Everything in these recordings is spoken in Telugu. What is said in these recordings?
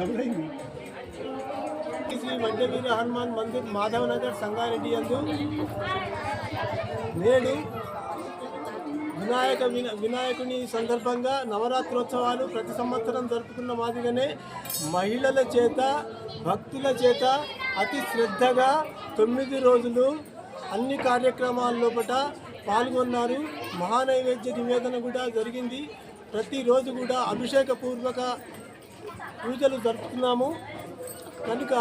శ్రీ వడ్డవీర హనుమాన్ మందిర్ మాధవనగర్ సంగారెడ్డి అందు నేడు వినాయక విన వినాయకుని సందర్భంగా నవరాత్రోత్సవాలు ప్రతి సంవత్సరం జరుపుకున్న మాదిరిగానే మహిళల చేత భక్తుల చేత అతి శ్రద్ధగా తొమ్మిది రోజులు అన్ని కార్యక్రమాల లోపల పాల్గొన్నారు. మహానైవేద్య నివేదన కూడా జరిగింది. ప్రతిరోజు కూడా అభిషేకపూర్వక పూజలు జరుపుతున్నాము. కనుక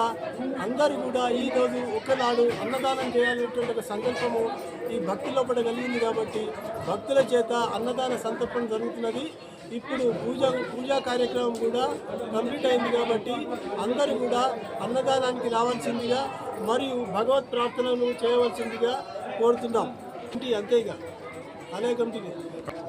అందరూ కూడా ఈరోజు ఒకనాడు అన్నదానం చేయాలనేటువంటి ఒక సంకల్పము ఈ భక్తి పడ కలిగింది కాబట్టి భక్తుల చేత అన్నదాన సంతర్పణ జరుగుతున్నది. ఇప్పుడు పూజ పూజా కార్యక్రమం కూడా కంప్లీట్ అయింది కాబట్టి అందరూ కూడా అన్నదానానికి రావాల్సిందిగా మరియు భగవత్ ప్రార్థనలు చేయవలసిందిగా కోరుతున్నాం. ఇంటి అంతేగా అనేకం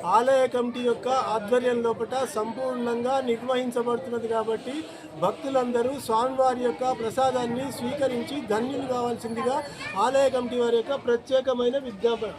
ఆలయ కమిటీ యొక్క ఆధ్వర్యం లోపల సంపూర్ణంగా నిర్వహించబడుతున్నది కాబట్టి భక్తులందరూ స్వామివారి యొక్క ప్రసాదాన్ని స్వీకరించి ధన్యులు కావాల్సిందిగా ఆలయ కమిటీ వారి యొక్క ప్రత్యేకమైన విజ్ఞాపన.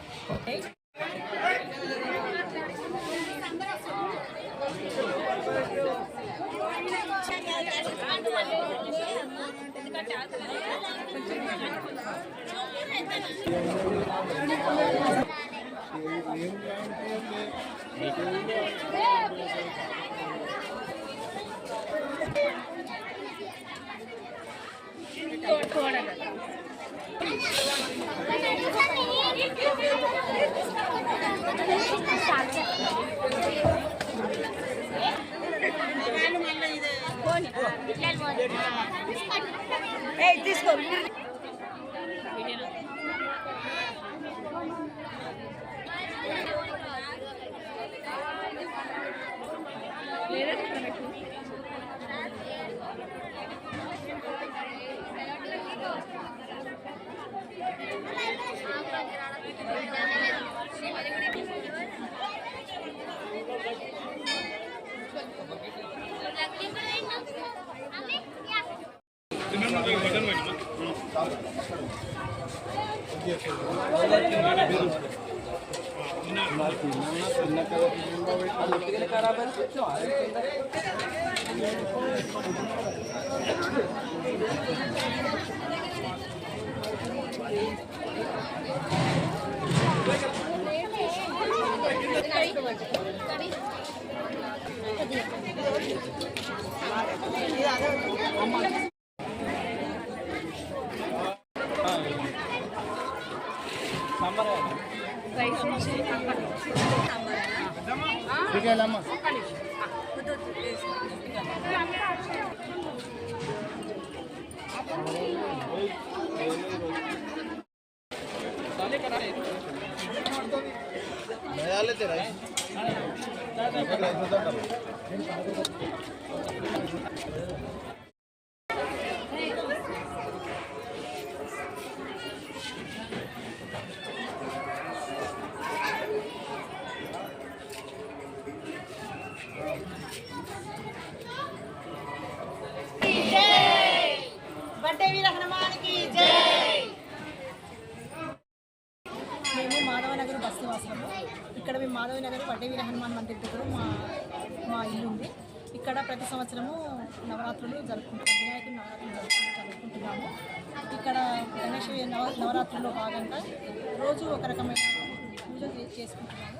Hey, this one. అమ్మ తీసుకో బట్టే మాధవనగర్ ఇక్కడ మేము మాధవి నగర్ వీర హనుమాన్ మందిర్ దగ్గర మా మా ఇల్లు ఉంది. ఇక్కడ ప్రతి సంవత్సరము నవరాత్రులు జరుపుకుంటాం. వినాయకుడు నవరాత్రులు జరుపుకుంటున్నాము. ఇక్కడ గణేష్ నవ నవరాత్రుల్లో భాగంగా రోజు ఒక రకమైన పూజ చేసుకుంటున్నాము.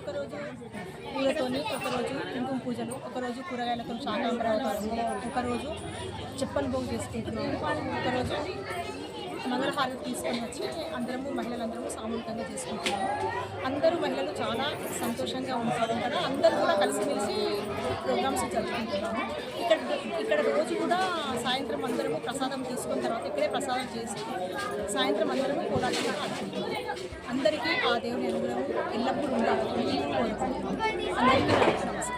ఒకరోజు పూలతోని ఒకరోజు కుంకుమ పూజలు ఒకరోజు కూరగాయలతో శాకాంబరాలు ఒకరోజు చెప్పలు భోగి చేసుకుంటున్నాము. ఒకరోజు మంగళహారతి తీసుకొని వచ్చి అందరము మహిళలందరము సామూహికంగా చేసుకుంటున్నాము. అందరూ మహిళలు చాలా సంతోషంగా ఉంటారు కదా. అందరూ కూడా కలిసిమెలిసి ప్రోగ్రామ్స్ జరుపుకుంటున్నాము. ఇక్కడ ఇక్కడ రోజు కూడా సాయంత్రం అందరము ప్రసాదం తీసుకున్న తర్వాత ఇక్కడే ప్రసాదం చేసి సాయంత్రం అందరము కోలాటంగా ఆడుకుంటున్నాము. అందరికీ ఆ దేవుని అనుగ్రహం ఎల్లప్పుడూ ఉండాలని కోరుకుంటున్నాము. అందరికీ నమస్కారం.